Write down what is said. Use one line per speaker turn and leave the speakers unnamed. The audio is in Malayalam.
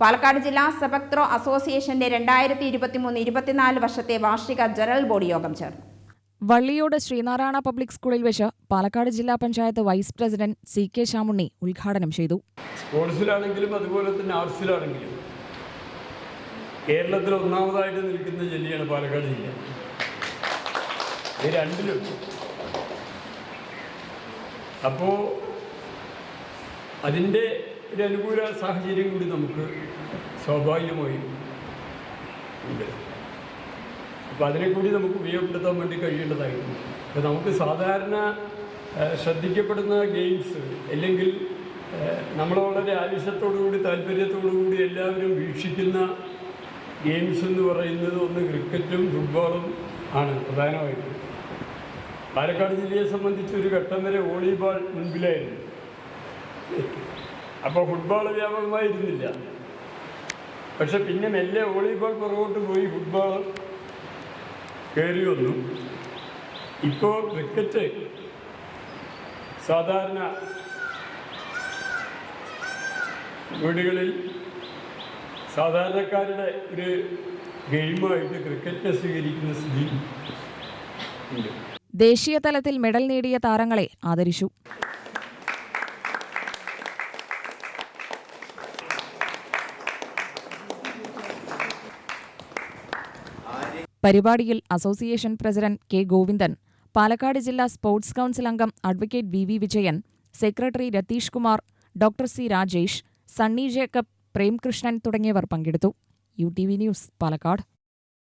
പാലക്കാട് ജില്ലാ സെപക്ത്രോ അസോസിയേഷന്റെ രണ്ടായിരത്തി ഇരുപത്തിമൂന്ന് ഇരുപത്തിനാല് വർഷത്തെ വാർഷിക ജനറൽ ബോഡി യോഗം ചേർന്നു.
വള്ളിയോട് ശ്രീനാരായണ പബ്ലിക് സ്കൂളിൽ വെച്ച് പാലക്കാട് ജില്ലാ panchayat vice president C K Shamunni ഉദ്ഘാടനം ചെയ്തു.
സ്പോർട്സിലാണെങ്കിലും അതുപോലെ തന്നെ ആർട്സിലാണെങ്കിലും കേരളത്തിൽ ഒന്നാമതായിട്ട് നിൽക്കുന്ന ജില്ലയാണ് പാലക്കാട് ജില്ല. ഈ രണ്ടിലും. അപ്പോൾ അതിന്റെ ഒരു അനുകൂല സാഹചര്യം കൂടി നമുക്ക് സ്വാഭാവികമായും ഉണ്ട്. അപ്പോൾ അതിനെ കൂടി നമുക്ക് ഉപയോഗപ്പെടുത്താൻ വേണ്ടി കഴിയേണ്ടതായിരുന്നു അപ്പോൾ നമുക്ക് സാധാരണ ശ്രദ്ധിക്കപ്പെടുന്ന ഗെയിംസ് അല്ലെങ്കിൽ നമ്മൾ വളരെ ആവശ്യത്തോടു കൂടി താല്പര്യത്തോടു കൂടി എല്ലാവരും വീക്ഷിക്കുന്ന ഗെയിംസ് എന്ന് പറയുന്നത് ഒന്ന് ക്രിക്കറ്റും ഫുട്ബോളും ആണ് പ്രധാനമായിട്ടും. പാലക്കാട് ജില്ലയെ സംബന്ധിച്ച് ഒരു ഘട്ടം വരെ വോളിബോൾ മുൻപിലായിരുന്നു. അപ്പോൾ ഫുട്ബോൾ വ്യാപകമായിരുന്നില്ല. പക്ഷെ പിന്നെ മെല്ലെ വോളിബോൾ പുറകോട്ട് പോയി ഫുട്ബോൾ കയറി വന്നു. ഇപ്പോൾ ക്രിക്കറ്റ് സാധാരണ വീടുകളിൽ സാധാരണക്കാരുടെ ഒരു ഗെയിമായിട്ട് ക്രിക്കറ്റ് സ്വീകരിക്കുന്ന സ്ഥിതി ഉണ്ട്.
ദേശീയ തലത്തിൽ മെഡൽ നേടിയ താരങ്ങളെ ആദരിച്ചു. പരിപാടിയിൽ association president K Govindan Palakkad ജില്ലാ സ്പോർട്സ് കൗൺസിൽ അംഗം advocate V V Vijayan secretary Ratheesh Kumar doctor C Rajesh Sunny Jacob Premkrishnan തുടങ്ങിയവർ പങ്കെടുത്തു. U T V news Palakkad.